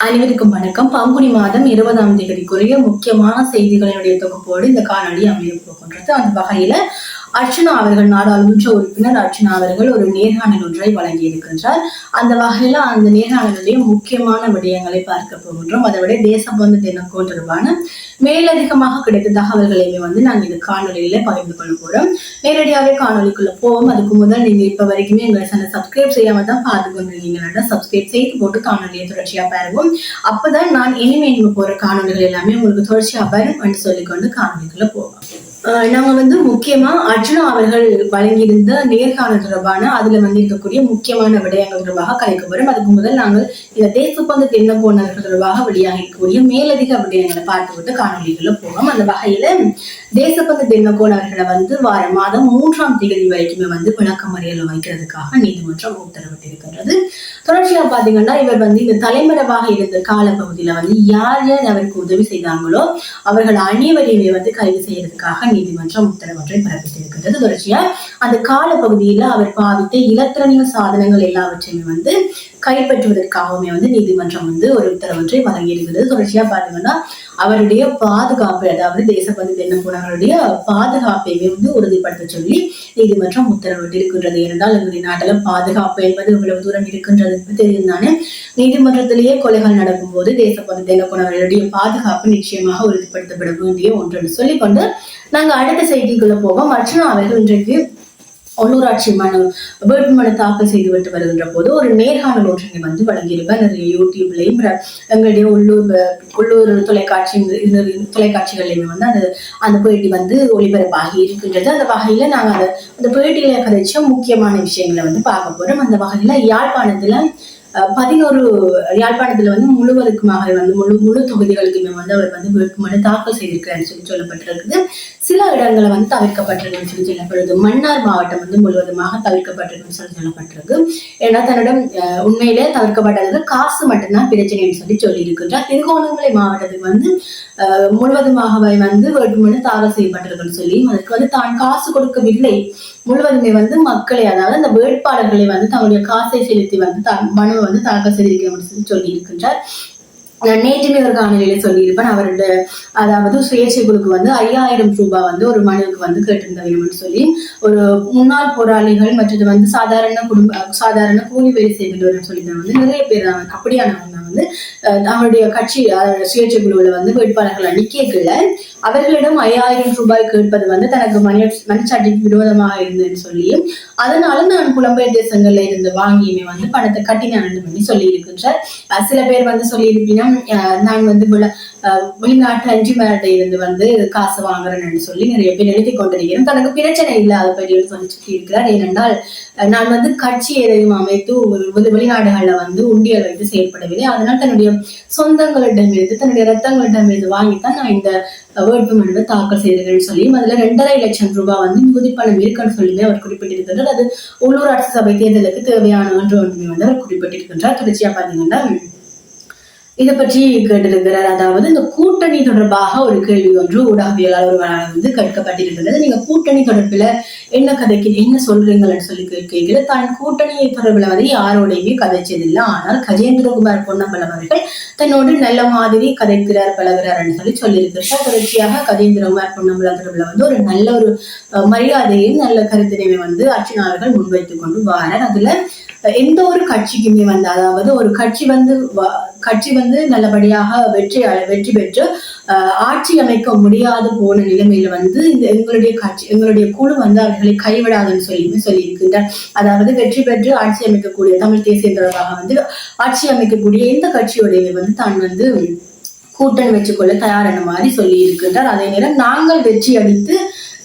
அனைவருக்கும் வணக்கம். பங்குனி மாதம் இருபதாம் தேதிக்குரிய முக்கியமான செய்திகளினுடைய தொகுப்போடு இந்த காணொளி அமைய போகின்றது. அந்த வகையில அர்ச்சனா அவர்கள் நாடாளுமன்ற உறுப்பினர் அர்ச்சனா அவர்கள் ஒரு நேர்காணல் ஒன்றை வழங்கி இருக்கின்றார் அந்த வகையில அந்த நேர்காணலுடைய முக்கியமான விடயங்களை பார்க்க போகின்றோம். அதை விட தேசபந்து தினம் தொடர்பான மேலதிகமாக கிடைத்த தகவல்களையுமே வந்து நாங்கள் இந்த காணொலியில பகிர்ந்து கொள்ள போறோம் நேரடியாவே காணொலிக்குள்ள போவோம். அதுக்கு முதல் நீங்க இப்ப வரைக்குமே எங்களை சேனல் சப்ஸ்கிரைப் செய்யாம தான் பார்த்து கொண்டிருக்கீங்களா சப்ஸ்கிரைப் செய்து போட்டு காணொலியை தொடர்ச்சியா பாருங்க அப்பதான் நான் இனிமே இனிமே போற காணொலிகள் எல்லாமே உங்களுக்கு தொடர்ச்சியா வரும் என்று சொல்லிக்கொண்டு காணொலிக்குள்ள போவோம். நாங்க வந்து முக்கியமா அர்ஜுனா அவர்கள் வழங்கியிருந்த நேர்காணல் தொடர்பான அதுல வந்து இருக்கக்கூடிய முக்கியமான விடயங்கள் தொடர்பாக கலைக்க போறோம். அதுக்கு முதல் நாங்கள் இந்த தேசப்பந்து தென்ன போனவர்கள் தொடர்பாக வெளியாக இருக்கக்கூடிய மேலதிக விடயங்களை பார்த்துவிட்டு காணொலிக்குள்ள போவோம். அந்த வகையில தேசப்பந்து தென்னகோன் அவர்களை வந்து வார மாதம் மூன்றாம் தேதி வரைக்குமே வந்து விளக்கமறியல் வைக்கிறதுக்காக நீதிமன்றம் உத்தரவிட்டிருக்கிறது தொடர்ச்சியா பாத்தீங்கன்னா இவர் வந்து இந்த தலைமறைவாக இருந்த காலப்பகுதியில வந்து யார் யார் அவருக்கு உதவி செய்தாங்களோ அவர்கள் அனைவரையுமே வந்து கைது செய்யறதுக்காக நீதிமன்றம் உத்தரவொன்றை பிறப்பித்திருக்கிறது தொடர்ச்சியா அந்த காலப்பகுதியில அவர் பாவித்த இலத்திரனிய சாதனங்கள் எல்லாவற்றையுமே வந்து கைப்பற்றுவதற்காகவுமே வந்து நீதிமன்றம் வந்து ஒரு உத்தரவொன்றை வழங்கியிருக்கிறது. தொடர்ச்சியா பாத்தீங்கன்னா அவருடைய பாதுகாப்பு அதாவது தேசப்பந்து தென்னப்புறங்களுடைய பாதுகாப்பையுமே வந்து உறுதிப்படுத்த சொல்லி நீதிமன்றம் உத்தரவிட்டிருக்கின்றது ஏனென்றால் எங்களுடைய நாட்டில பாதுகாப்பு என்பது இவ்வளவு தூரம் இருக்கின்றது தெரியும் தானே? நீதிமன்றத்திலேயே கொலைகள் நடக்கும்போது தேசப்பந்து தென்னப்புறங்களுடைய பாதுகாப்பு நிச்சயமாக உறுதிப்படுத்தப்பட வேண்டிய ஒன்று சொல்லிக்கொண்டு நாங்கள் அடுத்த செய்திக்குள்ள போவோம். மற்றும் அவர்கள் இன்றைக்கு உள்ளூராட்சி மனு வேட்புமனு தாக்கல் செய்துவிட்டு வருகின்ற போது ஒரு நேர்காணல் ஒன்றினை வந்து வழங்கியிருப்பார். நிறைய யூடியூப்லையும் எங்களுடைய உள்ளூர் உள்ளூர் தொலைக்காட்சி இந்த தொலைக்காட்சிகள்லையுமே வந்து அந்த அந்த பேட்டி வந்து ஒளிபரப்பாகி இருக்கின்றது. அந்த வகையில் நாங்கள் அந்த அந்த பேட்டியில கதைச்ச முக்கியமான விஷயங்களை வந்து பார்க்க போறோம். அந்த வகையில் யாழ்ப்பாணத்தில் பதினோரு யாழ்ப்பாணத்துல வந்து முழுவதுக்குமாக வந்து முழு முழு தொகுதிகளுக்குமே வந்து அவர் வந்து வேட்புமனு தாக்கல் செய்திருக்கிறார் சொல்லி சொல்லப்பட்டிருக்குது. சில இடங்களை வந்து தவிர்க்கப்பட்டிருக்குன்னு சொல்லி சொல்லப்படுது. மன்னார் மாவட்டம் வந்து முழுவதுமாக தவிர்க்கப்பட்டிருக்குன்னு சொல்லி சொல்லப்பட்டிருக்கு. ஏன்னா தன்னிடம் அஹ், உண்மையிலே தவிர்க்கப்பட்டது காசு மட்டும்தான் பிரச்சனைன்னு சொல்லி சொல்லி இருக்கின்றார் திருகோணமலை மாவட்டத்துக்கு வந்து முழுவதுமாகவே வந்து வேட்புமனு தாக்கல் செய்யப்பட்டிருக்குன்னு சொல்லி அதற்கு வந்து தான் காசு கொடுக்கவில்லை. முழுவதுமே வந்து மக்களை அதாவது அந்த வேட்பாளர்களை வந்து தங்களுடைய காசை செலுத்தி வந்து த மனுவை வந்து தாக்கல் செய்திருக்கிறோம் சொல்லி இருக்கின்றார் நேற்றுமே ஒரு காணொலியில சொல்லியிருப்பேன் அவருடைய அதாவது சுயேட்சை குழுக்கு வந்து ஐயாயிரம் ரூபாய் வந்து ஒரு மனுவுக்கு வந்து கேட்டிருந்த வேணும்னு சொல்லி ஒரு முன்னாள் போராளிகள் மற்றது வந்து சாதாரண குடும்ப சாதாரண கூலி வேலை செய்கின்றவர்கள் சொல்லி தான் வந்து நிறைய பேர் அப்படியானவங்க வந்து அவருடைய கட்சி சுயேட்சை குழுவில் வந்து வேட்பாளர்கள் அணிக்கல அவர்களிடம் ஐயாயிரம் ரூபாய் கேட்பது வந்து தனக்கு மணி மனச்சாட்டிக்கு விரோதமாக இருந்ததுன்னு சொல்லி அதனால நான் புலம்பெயர் தேசங்கள்ல இருந்து வாங்கியுமே வந்து பணத்தை கட்டினான் பண்ணி சொல்லி இருக்கின்றார் சில பேர் வந்து சொல்லியிருப்பீங்கன்னா அஹ் நான் வந்து வெளிநாட்டு அஞ்சு மேட்டை இருந்து வந்து காசு வாங்குறேன்னு சொல்லி நிறைய பேர் எழுதி கொண்டிருக்கிறேன். தனக்கு பிரச்சனை இல்லை அதை பற்றி சொல்லி சொல்லி இருக்கிறார் ஏனென்றால் நான் வந்து கட்சி எதையும் அமைத்து ஒரு- ஒரு வெளிநாடுகள்ல வந்து உண்டியல் வைத்து செயல்படவில்லை. அதனால் தன்னுடைய சொந்தங்களிடமிருந்து தன்னுடைய ரத்தங்களிடமிருந்து வாங்கித்தான் நான் இந்த வேட்புமனுவை தாக்கல் செய்தேன் சொல்லி அதுல ரெண்டரை லட்சம் ரூபாய் வந்து மிகுதி பணம் இருக்குன்னு சொல்லியுமே அவர் குறிப்பிட்டிருக்கின்றார். அது உள்ளூராட்சி சபை தேர்தலுக்கு தேவையான ஒன்று ஒன்றுமே வந்து அவர் குறிப்பிட்டிருக்கின்றார். தொடர்ச்சியா பாத்தீங்கன்னா இதை பற்றி கேட்டிருக்கிறார். அதாவது இந்த கூட்டணி தொடர்பாக ஒரு கேள்வி ஒன்று ஊடகவியலாளர்களால் வந்து கேட்கப்பட்டிருக்கிறது. நீங்க கூட்டணி தொடர்பில் என்ன கதைக்கு என்ன சொல்றீங்கன்னு சொல்லி கேட்கிற தான் கூட்டணி தொடர்பில் வந்து யாரோடையுமே கதைச்சதில்லை. ஆனால் கஜேந்திரகுமார் பொன்னம்பலம் அவர்கள் தன்னோடு நல்ல மாதிரி கதைக்கிறார் பழகிறார்னு சொல்லி சொல்லியிருக்கிறார். தொடர்ச்சியாக கஜேந்திரகுமார் பொன்னம்பலம் தொடர்பில் வந்து ஒரு நல்ல ஒரு மரியாதையும் நல்ல கருத்தினையுமே வந்து அர்ச்சனா அவர்கள் முன்வைத்துக் கொண்டு வாரார். அதுல எந்த ஒரு கட்சிக்குமே வந்து அதாவது ஒரு கட்சி வந்து வ- கட்சி வந்து நல்லபடியாக வெற்றி வெற்றி பெற்று ஆட்சி அமைக்க முடியாது போன நிலைமையில வந்து இந்த எங்களுடைய கட்சி எங்களுடைய குழு வந்து அவர்களை கைவிடாதுன்னு சொல்லி சொல்லியிருக்கின்றார். அதாவது வெற்றி பெற்று ஆட்சி அமைக்கக்கூடிய தமிழ் தேசிய தொடர்பாக வந்து ஆட்சி அமைக்கக்கூடிய எந்த கட்சியுடைய வந்து தான் வந்து கூட்டணி வச்சுக்கொள்ள தயாரான மாதிரி சொல்லி இருக்கின்றார் அதே நேரம் நாங்கள் வெற்றி அளித்து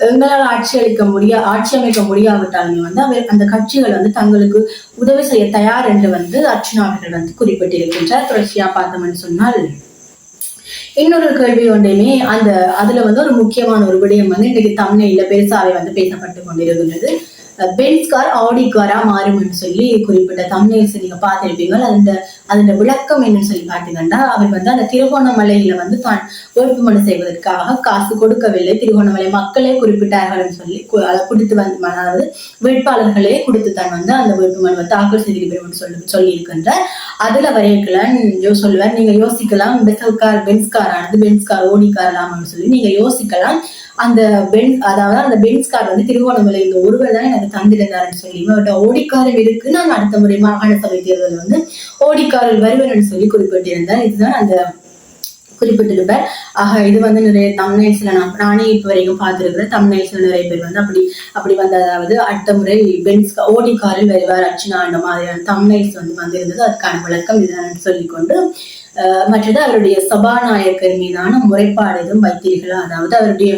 எங்களால் ஆட்சி அளிக்க முடியா ஆட்சி அமைக்க முடியாவிட்டாலுமே வந்து அவர் அந்த கட்சிகள் வந்து தங்களுக்கு உதவி செய்ய தயார் என்று வந்து அர்ச்சனா அவர்கள் வந்து குறிப்பிட்டிருக்கின்றார். தொடர்ச்சியா பார்த்தோம்னு சொன்னால் இன்னொரு கேள்வி ஒன்றையுமே அந்த அதுல வந்து ஒரு முக்கியமான ஒரு விடயம் வந்து இன்னைக்கு தமிழ்ல பெருசாவே வந்து பேசப்பட்டு கொண்டிருக்கின்றது. பென்ஸ் கார் ஆடி காரா மாறும்னு சொல்லி குறிப்பிட்ட தமிழ்ஸ் நீங்க பார்த்திருப்பீங்க. அந்த அதோட விளக்கம் என்னன்னு சொல்லி பார்த்தீங்கன்னா அவர் வந்து அந்த திருகோணமலையில வந்து தான் வேட்புமனு செய்வதற்காக காசு கொடுக்கவில்லை. திருகோணமலை மக்களே குறிப்பிட்டார்கள் சொல்லி அதை கொடுத்து வந்து அதாவது வேட்பாளர்களே கொடுத்து தான் வந்து அந்த வேட்புமனுவை தாக்கல் செய்திருக்கிறோம் சொல்லி சொல்லியிருக்கின்ற அதுல வரைக்கலாம் யோ சொல்லுவார் நீங்க யோசிக்கலாம் பெசல் கார் பென்ஸ் கார் ஆனது பென்ஸ் கார் ஓடி கார் சொல்லி நீங்க யோசிக்கலாம். அந்த பென்ஸ் அதாவது அந்த பென்ஸ் கார் வந்து திருவோணமலை இந்த ஒருவர் தான் எனக்கு தந்திருந்தாருன்னு சொல்லி அவர்கிட்ட ஓடிக்காரர் இருக்கு நான் அடுத்த முறை மாகாண சபை தேர்தல் வந்து ஓடிக்காரர் வருவர்னு சொல்லி குறிப்பிட்டிருந்தார். இதுதான் அந்த குறிப்பிட்டிருப்பார். ஆக இது வந்து நிறைய தமிழ்நேசில் நான் நானே இப்போ வரைக்கும் பார்த்துருக்கிறேன். தமிழ்நேசில் நிறைய பேர் வந்து அப்படி அப்படி வந்து அதாவது அடுத்த முறை பென்ஸ் ஓடி காரில் வருவார். அர்ச்சனா அந்த மாதிரியான தமிழ்நேஸ் வந்து வந்திருந்தது. அதுக்கான விளக்கம் இதுதான் சொல்லிக்கொண்டு மற்றது அவருடைய சபாநாயகர் மீதான முறைப்பாடு எதுவும் வைத்தீர்களா? அதாவது அவருடைய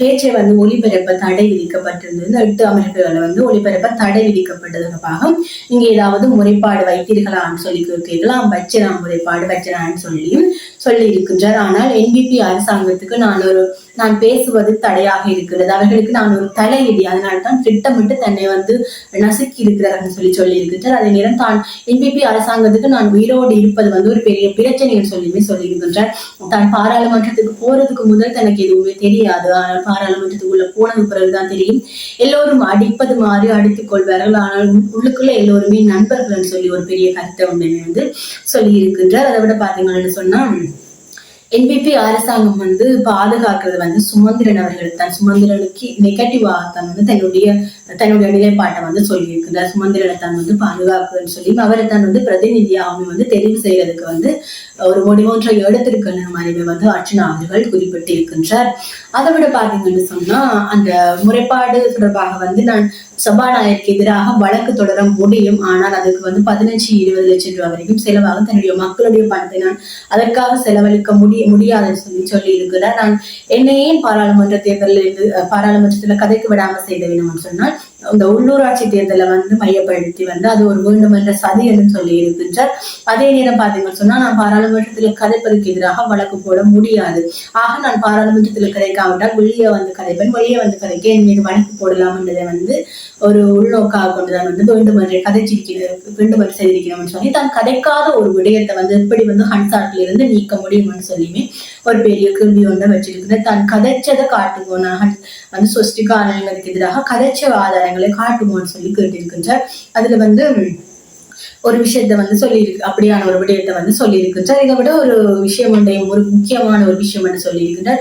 பேச்சை வந்து ஒளிபரப்ப தடை விதிக்கப்பட்டிருந்தது. இந்த எட்டு அமைப்புகளை வந்து ஒளிபரப்ப தடை விதிக்கப்பட்டதற்காக நீங்க ஏதாவது முறைப்பாடு வைத்தீர்களான்னு சொல்லி கேட்கலாம் வச்சிராம் முறைப்பாடு வச்சிரான்னு சொல்லியும் சொல்லி இருக்கின்றார் ஆனால் என்பிபி அரசாங்கத்துக்கு நான் ஒரு நான் பேசுவது தடையாக இருக்கிறது. அவர்களுக்கு நான் ஒரு தலைவிதி அதனால தான் திட்டமிட்டு தன்னை வந்து நசுக்கி இருக்கிறார் சொல்லி சொல்லி இருக்கின்றார் அதே நேரம் தான் என்பிபி அரசாங்கத்துக்கு நான் உயிரோடு இருப்பது வந்து ஒரு பெரிய பிரச்சனை சொல்லியுமே சொல்லி இருக்கின்றார் தான் பாராளுமன்றத்துக்கு போறதுக்கு முதல் தனக்கு எதுவுமே தெரியாது. ஆனால் பாராளுமன்றத்துக்குள்ள போனது பிறகுதான் தெரியும். எல்லோரும் அடிப்பது மாதிரி அடித்துக் கொள்வார்கள். ஆனால் உள்ளுக்குள்ள எல்லோருமே நண்பர்கள்னு சொல்லி ஒரு பெரிய கருத்தை ஒன்று வந்து சொல்லி இருக்கின்றார் அதை விட பாத்தீங்கன்னு சொன்னா என்பிபி அரசாங்கம் வந்து பாதுகாக்கிறது வந்து சுமந்திரன் அவர்கள் தான். சுமந்திரனுக்கு நெகட்டிவாக தான் வந்து தன்னுடைய தன்னுடைய நிலைப்பாட்டை வந்து சொல்லியிருக்கிறார். சுமந்திரனை தான் வந்து பாதுகாப்புன்னு சொல்லி அவரை தான் வந்து பிரதிநிதியாகவும் வந்து தெரிவு செய்யறதுக்கு வந்து ஒரு முடிவொன்றை எடுத்திருக்கின்ற மாதிரி வந்து அர்ச்சனா அவர்கள் குறிப்பிட்டிருக்கின்றார். அதை விட பாத்தீங்கன்னு சொன்னா அந்த முறைப்பாடு தொடர்பாக வந்து நான் சபாநாயகருக்கு எதிராக வழக்கு தொடர முடியும். ஆனால் அதுக்கு வந்து பதினஞ்சு இருபது லட்சம் ரூபாய் வரைக்கும் செலவாகும் தன்னுடைய மக்களுடைய பணத்தை நான் அதற்காக செலவழிக்க முடிய முடியாதுன்னு சொல்லி சொல்லி இருக்கிறார் நான் என்னையே பாராளுமன்ற தேர்தலில் இருந்து பாராளுமன்றத்துல கதைக்கு விடாம செய்த வேணும்னு சொன்னால் இந்த உள்ளூராட்சி தேர்தலை வந்து மையப்படுத்தி வந்து அது ஒரு வேண்டுமென்ற சதி என்று சொல்லி இருக்கின்றார். அதே நேரம் பாத்தீங்கன்னு சொன்னா நான் பாராளுமன்றத்தில் கதைப்பதற்கு எதிராக வழக்கு போட முடியாது. ஆக நான் பாராளுமன்றத்தில் கதைக்காவிட்டால் வெளியே வந்து கதைப்பேன் வெளியே வந்து கதைக்க என் மீது வழக்கு போடலாம் என்றதை வந்து ஒரு உள்நோக்காக கொண்டுதான் வந்து வேண்டும் என்று கதைச்சிருக்கிறேன் செய்திருக்கிறோம்னு சொல்லி தான் கதைக்காத ஒரு விடயத்தை வந்து எப்படி வந்து ஹன்சாட்டில் இருந்து நீக்க முடியும்னு சொல்லியுமே ஒரு பெரிய கேள்வி ஒன்றை வச்சிருக்கிறேன் தான் கதைச்சதை காட்டுவோம் நான் வந்து சொஸ்டிகா ஆதாரங்களுக்கு எதிராக கதைச்ச ஆதாரங்கள் காட்டுவோம்னு சொல்லி கேட்டிருக்கின்றார் அதுல வந்து ஒரு விஷயத்த வந்து சொல்லியிருக்கு அப்படியான ஒரு விடயத்தை வந்து சொல்லியிருக்கின்றார். இதை விட ஒரு விஷயம் ஒன்றையும் ஒரு முக்கியமான ஒரு விஷயம் என்று சொல்லியிருக்கின்றார்.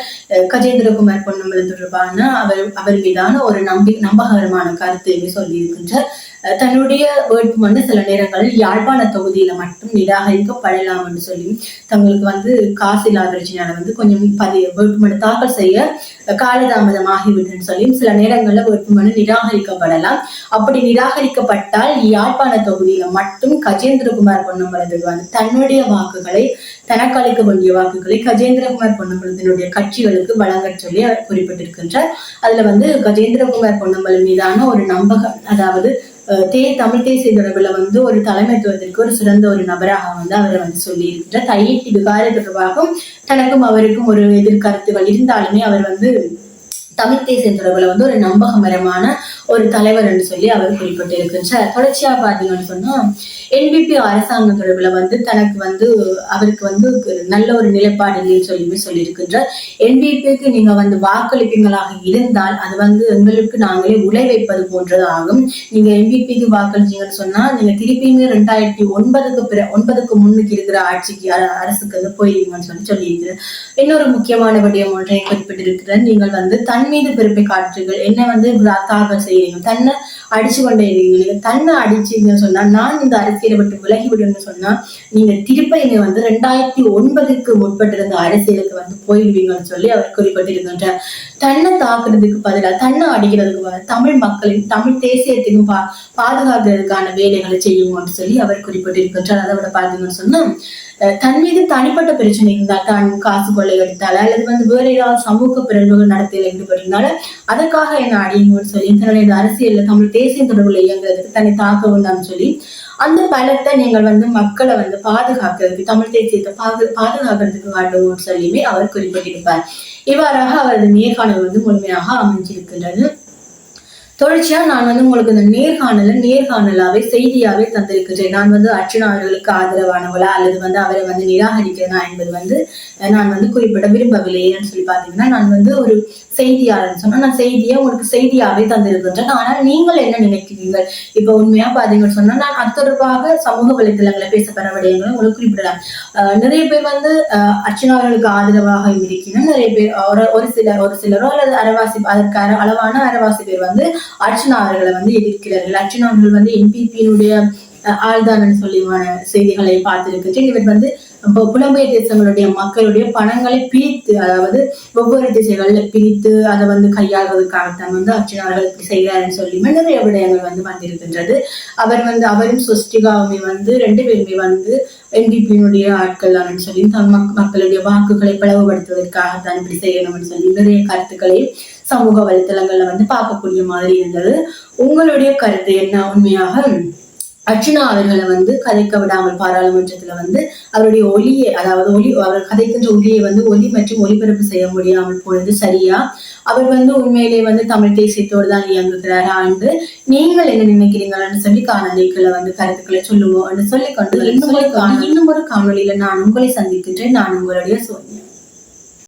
கஜேந்திரகுமார் பொன்னம்பலம் தொடர்பான அவர் அவர் மீதான ஒரு நம்பி நம்பகரமான கருத்து என்று சொல்லியிருக்கின்றார். தன்னுடைய வேட்புமனு சில நேரங்களில் யாழ்ப்பாண தொகுதியில மட்டும் நிராகரிக்கப்படலாம் என்று சொல்லி தங்களுக்கு வந்து காசு இல்லாத வந்து கொஞ்சம் பதி வேட்புமனு தாக்கல் செய்ய காலதாமதம் ஆகிவிடுன்னு சொல்லி சில நேரங்களில் வேட்புமனு நிராகரிக்கப்படலாம். அப்படி நிராகரிக்கப்பட்டால் யாழ்ப்பாண தொகுதியில மட்டும் கஜேந்திரகுமார் பொன்னம்பலத்துக்கு வந்து தன்னுடைய வாக்குகளை தனக்கு அளிக்க வேண்டிய வாக்குகளை கஜேந்திரகுமார் பொன்னம்பலத்தினுடைய கட்சிகளுக்கு வழங்க சொல்லி அவர் குறிப்பிட்டிருக்கின்றார். அதுல வந்து கஜேந்திரகுமார் பொன்னம்பலம் மீதான ஒரு நம்பகம் அதாவது தே தமிழ் தேசிய தொடர்பில் வந்து ஒரு தலைமைத்துவத்திற்கு ஒரு சிறந்த ஒரு நபராக வந்து அவரை வந்து சொல்லி இருக்கிறார் தையிட்டு விகார தொடர்பாகவும் தனக்கும் அவருக்கும் ஒரு எதிர்கருத்துகள் இருந்தாலுமே அவர் வந்து தமிழ் தேசிய தொடர்பில் வந்து ஒரு நம்பகமரமான ஒரு தலைவர் என்று சொல்லி அவர் குறிப்பிட்டிருக்கின்றார் தொடர்ச்சியா பார்த்தீங்கன்னு சொன்னா என்பிபி அரசாங்கம் தொடர்பில் வந்து தனக்கு வந்து அவருக்கு வந்து நல்ல ஒரு நிலைப்பாடு இல்லைன்னு சொல்லி சொல்லியிருக்கின்றார் என்பிபிக்கு நீங்க வந்து வாக்களிப்பீங்களாக இருந்தால் அது வந்து எங்களுக்கு நாங்களே உழை வைப்பது போன்றது ஆகும். நீங்க என்பிபிக்கு வாக்களிச்சீங்கன்னு சொன்னா நீங்க திருப்பியுமே ரெண்டாயிரத்தி ஒன்பதுக்கு பிற ஒன்பதுக்கு முன்னுக்கு இருக்கிற ஆட்சிக்கு அரசுக்கு வந்து போயிருவீங்கன்னு சொல்லி சொல்லியிருக்கிறார். இன்னொரு முக்கியமான விடயம் ஒன்றை குறிப்பிட்டிருக்கிறார். நீங்கள் வந்து தன் தன் மீது பெருமை காட்டுங்கள். என்ன வந்து தாக்கல் செய்யுங்கள். தன்னை அடிச்சு கொண்டே இருக்கீங்க நீங்க தன்னை அடிச்சீங்கன்னு சொன்னா நான் இந்த அரசியலை விட்டு விலகி விடுன்னு சொன்னா நீங்க திருப்ப இங்க வந்து ரெண்டாயிரத்தி ஒன்பதுக்கு முற்பட்டிருந்த அரசியலுக்கு வந்து போயிடுவீங்கன்னு சொல்லி அவர் குறிப்பிட்டிருக்கின்றார். தன்னை தாக்குறதுக்கு பதிலாக தன்னை அடிக்கிறதுக்கு பதிலா தமிழ் மக்களின் தமிழ் தேசியத்தையும் பா பாதுகாக்கிறதுக்கான வேலைகளை செய்யுங்கன்னு சொல்லி அவர் குறிப்பிட்டிருக்கின்றார். அதை விட பாத்தீங்கன்னு சொன்னா தன் மீது தனிப்பட்ட பிரச்சனை இருந்தால் தான் காசு கொள்ளை எடுத்தால அல்லது வந்து வேற ஏதாவது சமூக பிறழ்வுகள் நடத்தையில் ஈடுபட்டிருந்தால அதற்காக என்ன அடியுங்கன்னு சொல்லி தன்னுடைய இந்த அரசியல்ல தமிழ் தேசிய தொடர்புல இயங்குறதுக்கு தன்னை தாக்க வேண்டாம்னு சொல்லி அந்த பலத்தை நீங்கள் வந்து மக்களை வந்து பாதுகாக்கிறதுக்கு தமிழ் தேசியத்தை பாது பாதுகாக்கிறதுக்கு காட்டுவோம்னு சொல்லியுமே அவர் குறிப்பிட்டிருப்பார். இவ்வாறாக அவரது நேர்காணல் வந்து முழுமையாக அமைஞ்சிருக்கின்றது. தொடர்ச்சியா நான் வந்து உங்களுக்கு இந்த நேர்காணல நேர்காணலாவே செய்தியாவே தந்திருக்கின்றேன். நான் வந்து அர்ச்சனா அவர்களுக்கு ஆதரவானவளா அல்லது வந்து அவரை வந்து நிராகரிக்கிறதா என்பது வந்து நான் வந்து குறிப்பிட விரும்பவில்லை. ஏன்னு சொல்லி பாத்தீங்கன்னா நான் வந்து ஒரு செய்தியாளர் சொன்னா நான் செய்தியை உங்களுக்கு செய்தியாவே தந்திருக்கின்றேன். ஆனால் நீங்கள் என்ன நினைக்கிறீர்கள்? இப்ப உண்மையா பாத்தீங்கன்னு சொன்னா நான் அது தொடர்பாக சமூக வலைத்தளங்களை பேசப்படுற விடயங்களை உங்களுக்கு குறிப்பிடலாம். நிறைய பேர் வந்து அர்ச்சனா அவர்களுக்கு ஆதரவாக இருக்கிறோம் நிறைய பேர் ஒரு ஒரு சிலர் ஒரு சிலரோ அல்லது அரவாசி அதற்கு அளவான அரவாசி பேர் வந்து அர்ச்சனா அவர்களை வந்து எதிர்க்கிறார்கள். அர்ச்சனா அவர்கள் வந்து என்பிபியினுடைய ஆழ்தானன் சொல்லிவான செய்திகளை பார்த்திருக்கின்றேன் இவர் வந்து இப்போ புலம்பெயர் தேசங்களுடைய மக்களுடைய பணங்களை பிரித்து அதாவது ஒவ்வொரு திசைகள்ல பிரித்து அதை வந்து கையாள்வதற்காகத்தான் வந்து அர்ச்சனா அவர்கள் இப்படி செய்கிறாருன்னு சொல்லி நிறைய விடயங்கள் வந்து வந்திருக்கின்றது. அவர் வந்து அவரும் சுஷ்டிகாவுமே வந்து ரெண்டு பேருமே வந்து என்பிபியினுடைய ஆட்கள் தான் சொல்லி தம் மக்களுடைய வாக்குகளை பிளவுபடுத்துவதற்காகத்தான் இப்படி செய்யணும்னு சொல்லி நிறைய கருத்துக்களையும் சமூக வலைத்தளங்கள்ல வந்து பார்க்கக்கூடிய மாதிரி இருந்தது. உங்களுடைய கருத்து என்ன? உண்மையாக அர்ச்சனா அவர்களை வந்து கதைக்க விடாமல் பாராளுமன்றத்துல வந்து அவருடைய ஒலியை அதாவது ஒலி அவர் கதைக்கின்ற ஒலியை வந்து ஒலி மற்றும் ஒலிபரப்பு செய்ய முடியாமல் போனது சரியா? அவர் வந்து உண்மையிலே வந்து தமிழ் தேசியத்தோடு தான் இயங்குகிறாரா என்று நீங்கள் என்ன நினைக்கிறீங்கன்னு சொல்லி காணொலிகளை வந்து கருத்துக்களை சொல்லுவோம் ஒரு காணொலி இன்னும் ஒரு காணொலியில நான் உங்களை சந்திக்கின்றேன். நான் உங்களுடைய சோனியா